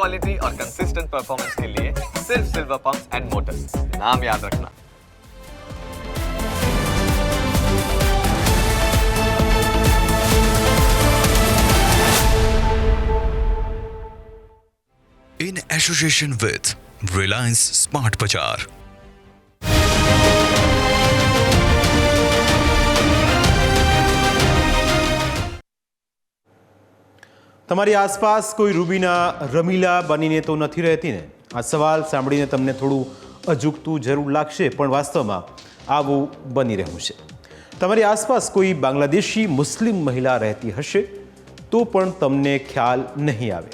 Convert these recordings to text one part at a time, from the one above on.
Quality और consistent performance के लिए सिर्फ सिल्वर पंप्स एंड मोटर्स नाम याद रखना in association with Reliance Smart Bazaar. તમારી આસપાસ કોઈ રૂબીના રમીલા બનીને તો નથી રહેતી ને? આ સવાલ સાંભળીને તમને થોડું અજુકતું જરૂર લાગશે, પણ વાસ્તવમાં આવું બની રહ્યું છે. તમારી આસપાસ કોઈ બાંગ્લાદેશી મુસ્લિમ મહિલા રહેતી હશે તો પણ તમને ખ્યાલ નહીં આવે.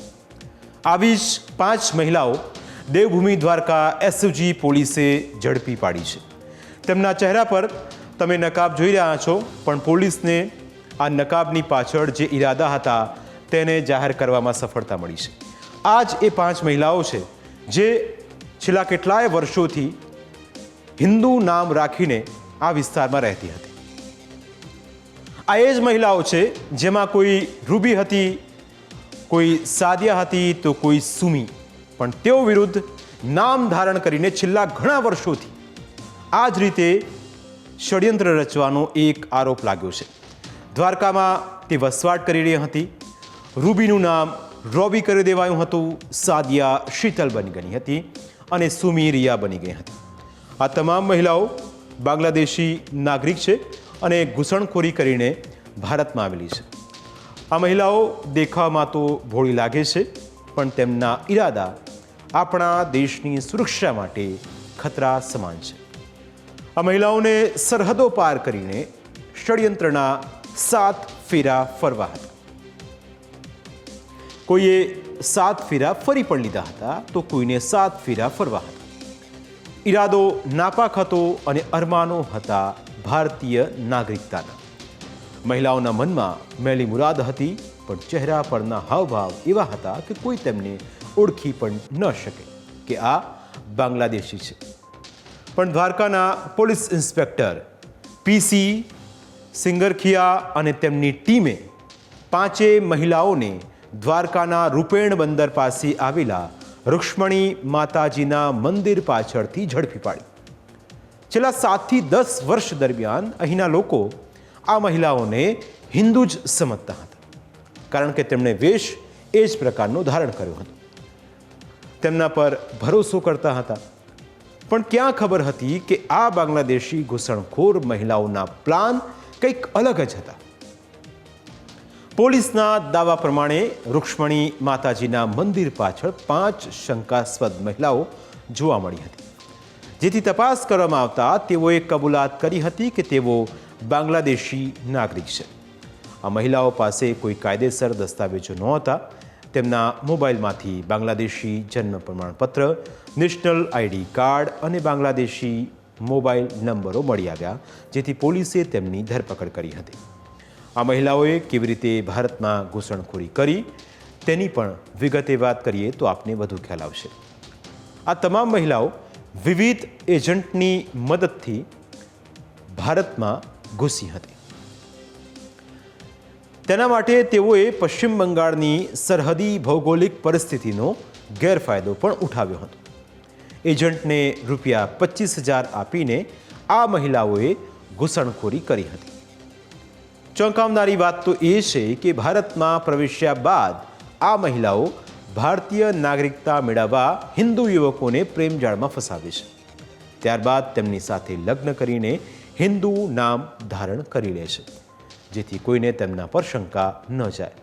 આવી જ પાંચ મહિલાઓ દેવભૂમિ દ્વારકા એસઓજી પોલીસે ઝડપી પાડી છે. તેમના ચહેરા પર તમે નકાબ જોઈ રહ્યા છો, પણ પોલીસને આ નકાબની પાછળ જે ઈરાદા હતા તેને જાહેર કરવામાં સફળતા મળી છે. આ જ એ પાંચ મહિલાઓ છે જે છેલ્લા કેટલાય વર્ષોથી હિન્દુ નામ રાખીને આ વિસ્તારમાં રહેતી હતી. આ એ જ મહિલાઓ છે જેમાં કોઈ રૂબી હતી, કોઈ સાદિયા હતી તો કોઈ સુમી. પણ તેઓ વિરુદ્ધ નામ ધારણ કરીને છેલ્લા ઘણા વર્ષોથી આ જ રીતે ષડયંત્ર રચવાનો એક આરોપ લાગ્યો છે. દ્વારકામાં તે વસવાટ કરી રહી હતી. રૂબીનું નામ રોબી કરી દેવાયું હતું. સાદિયા શીતલ બની ગઈ હતી અને સુમી રિયા બની ગઈ હતી. આ તમામ મહિલાઓ બાંગ્લાદેશી નાગરિક છે અને ઘૂસણખોરી કરીને ભારતમાં આવેલી છે. આ મહિલાઓ દેખાવમાં તો ભોળી લાગે છે, પણ તેમના ઈરાદા આપણા દેશની સુરક્ષા માટે ખતરા સમાન છે. આ મહિલાઓને સરહદો પાર કરીને ષડયંત્રના સાત ફેરા ફરવા હતા. કોઈએ સાત ફેરા ફરી પણ લીધા હતા, તો કોઈને સાત ફેરા ફરવા હતા. ઈરાદો નાપાક હતો અને અરમાનો હતા ભારતીય નાગરિકતાના. મહિલાઓના મનમાં મેલી મુરાદ હતી, પણ ચહેરા પરના હાવભાવ એવા હતા કે કોઈ તેમને ઓળખી પણ ન શકે કે આ બાંગ્લાદેશી છે. પણ દ્વારકાના પોલીસ ઇન્સ્પેક્ટર પીસી સિંગરખિયા અને તેમની ટીમે પાંચે મહિલાઓને દ્વારકાના રૂપેણ બંદર પાસે આવેલા રૂક્ષ્મણી માતાજીના મંદિર પાછળથી ઝડપી પાડી. છેલ્લા સાતથી દસ વર્ષ દરમિયાન અહીંના લોકો આ મહિલાઓને હિન્દુ જ સમજતા હતા. કારણ કે તેમણે વેશ એ જ પ્રકારનું ધારણ કર્યું હતું. તેમના પર ભરોસો કરતા હતા. પણ ક્યાં ખબર હતી કે આ બાંગ્લાદેશી ઘૂસણખોર મહિલાઓના પ્લાન કંઈક અલગ જ હતા. પોલીસના દાવા પ્રમાણે રૂક્ષ્મણી માતાજીના મંદિર પાછળ પાંચ શંકાસ્પદ મહિલાઓ જોવા મળી હતી. જેથી તપાસ કરવામાં આવતા તેઓએ કબૂલાત કરી હતી કે તેઓ બાંગ્લાદેશી નાગરિક છે. આ મહિલાઓ પાસે કોઈ કાયદેસર દસ્તાવેજો નહોતા. તેમના મોબાઈલમાંથી બાંગ્લાદેશી જન્મ પ્રમાણપત્ર, નેશનલ આઈડી કાર્ડ અને બાંગ્લાદેશી મોબાઈલ નંબરો મળી આવ્યા, જેથી પોલીસે તેમની ધરપકડ કરી હતી. આ મહિલાઓએ કેવી રીતે ભારતમાં ઘૂસણખોરી કરી, તેની પણ વિગતે વાત કરીએ તો આપને વધુ ખ્યાલ આવશે. આ તમામ મહિલાઓ વિવિધ એજન્ટની મદદથી ભારતમાં ઘૂસી હતી. તેના માટે તેઓએ પશ્ચિમ બંગાળની સરહદી ભૌગોલિક પરિસ્થિતિનો ગેરફાયદો પણ ઉઠાવ્યો હતો. એજન્ટને રૂપિયા પચીસ હજાર આપીને આ મહિલાઓએ ઘૂસણખોરી કરી હતી. ચોંકાવનારી વાત તો એ છે કે ભારતમાં પ્રવેશ્યા બાદ આ મહિલાઓ ભારતીય નાગરિકતા મેળવવા હિન્દુ યુવકોને પ્રેમજાળમાં ફસાવે છે. ત્યારબાદ તેમની સાથે લગ્ન કરીને હિન્દુ નામ ધારણ કરી લે છે, જેથી કોઈને તેમના પર શંકા ન જાય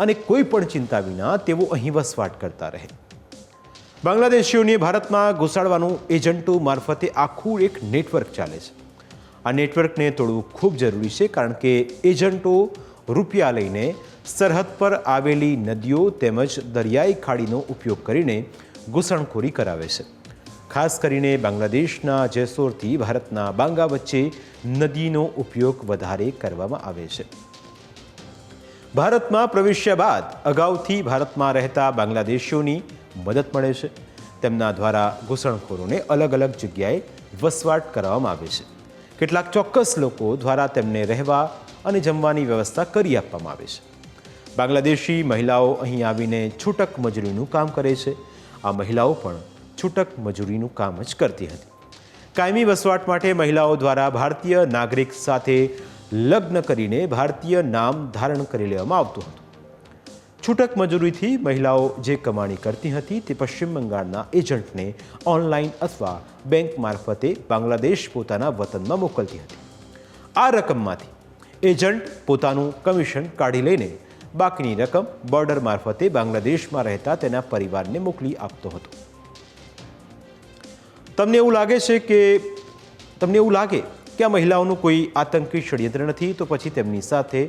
અને કોઈ પણ ચિંતા વિના તેઓ અહીં વસવાટ કરતા રહે. બાંગ્લાદેશીઓને ભારતમાં ઘુસાડવાનું એજન્ટો મારફતે આખું એક નેટવર્ક ચાલે છે. આ નેટવર્કને તોડવું ખૂબ જરૂરી છે, કારણ કે એજન્ટો રૂપિયા લઈને સરહદ પર આવેલી નદીઓ તેમજ દરિયાઈ ખાડીનો ઉપયોગ કરીને ઘૂસણખોરી કરાવે છે. ખાસ કરીને બાંગ્લાદેશના જેસોરથી ભારતના બાંગા વચ્ચે નદીનો ઉપયોગ વધારે કરવામાં આવે છે. ભારતમાં પ્રવેશ્યા બાદ અગાઉથી ભારતમાં રહેતા બાંગ્લાદેશીઓની મદદ મળે છે. તેમના દ્વારા ઘૂસણખોરોને અલગ અલગ જગ્યાએ વસવાટ કરવામાં આવે છે. કેટલાક ચોક્કસ લોકો દ્વારા તેમને રહેવા અને જમવાની વ્યવસ્થા કરી આપવામાં આવે છે. બાંગ્લાદેશી મહિલાઓ અહીં આવીને છૂટક મજૂરીનું કામ કરે છે. આ મહિલાઓ પણ છૂટક મજૂરીનું કામ જ કરતી હતી. કાયમી વસવાટ માટે મહિલાઓ દ્વારા ભારતીય નાગરિક સાથે લગ્ન કરીને ભારતીય નામ ધારણ કરી લેવામાં આવતું હતું. છૂટક મજૂરીથી મહિલાઓ જે કમાણી કરતી હતી તે પશ્ચિમ બંગાળના એજન્ટને ઓનલાઈન અથવા બેંક મારફતે બાંગ્લાદેશ પોતાના વતનમાં મોકલતી હતી. આ રકમમાંથી એજન્ટ પોતાનું કમિશન કાઢી લઈને બાકીની રકમ બોર્ડર મારફતે બાંગ્લાદેશમાં રહેતા તેના પરિવારને મોકલી આપતો હતો. તમને એવું લાગે છે કે, તમને એવું લાગે કે આ મહિલાઓનું કોઈ આતંકી ષડયંત્ર નથી? તો પછી તેમની સાથે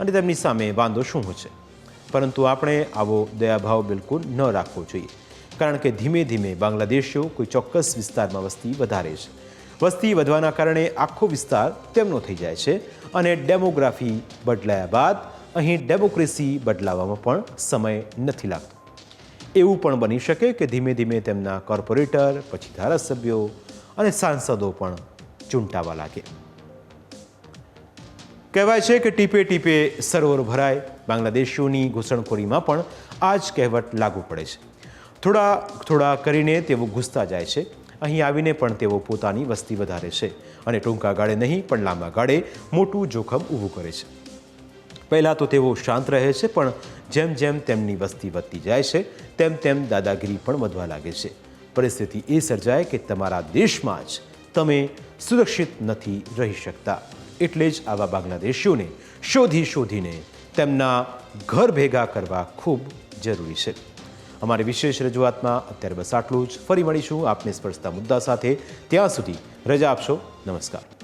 અને તેમની સામે વાંધો શું છે? પરંતુ આપણે આવો દયાભાવ બિલકુલ ન રાખવો જોઈએ. કારણ કે ધીમે ધીમે બાંગ્લાદેશીઓ કોઈ ચોક્કસ વિસ્તારમાં વસ્તી વધારે છે. વસ્તી વધવાના કારણે આખો વિસ્તાર તેમનો થઈ જાય છે અને ડેમોગ્રાફી બદલાયા બાદ અહીં ડેમોક્રેસી બદલાવામાં પણ સમય નથી લાગતો. એવું પણ બની શકે કે ધીમે ધીમે તેમના કોર્પોરેટર, પછી ધારાસભ્યો અને સાંસદો પણ ચૂંટાવા લાગે કહેવાય છે કે ટીપે ટીપે સરોવર ભરાય. બાંગ્લાદેશીઓની ઘૂસણખોરીમાં પણ આ જ કહેવત લાગુ પડે છે. થોડા થોડા કરીને તેઓ ઘૂસતા જાય છે. અહીં આવીને પણ તેઓ પોતાની વસ્તી વધારે છે અને ટૂંકા ગાળે નહીં, પણ લાંબા ગાળે મોટું જોખમ ઊભું કરે છે. પહેલાં તો તેઓ શાંત રહે છે, પણ જેમ જેમ તેમની વસ્તી વધતી જાય છે, તેમ તેમ દાદાગીરી પણ વધવા લાગે છે. પરિસ્થિતિ એ સર્જાય કે તમારા દેશમાં જ તમે સુરક્ષિત નથી રહી શકતા. એટલે જ આવા બાંગ્લાદેશીઓને શોધી શોધીને તેમના ઘર ભેગા કરવા ખૂબ જરૂરી છે. અમારી વિશેષ રજૂઆતમાં અત્યારે બસ આટલું જ. ફરી મળીશું. આપને સ્પર્શતા મુદ્દા સાથે. ત્યાં સુધી રજા આપશો. નમસ્કાર.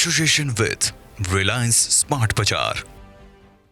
Association with Reliance Smart Bazaar.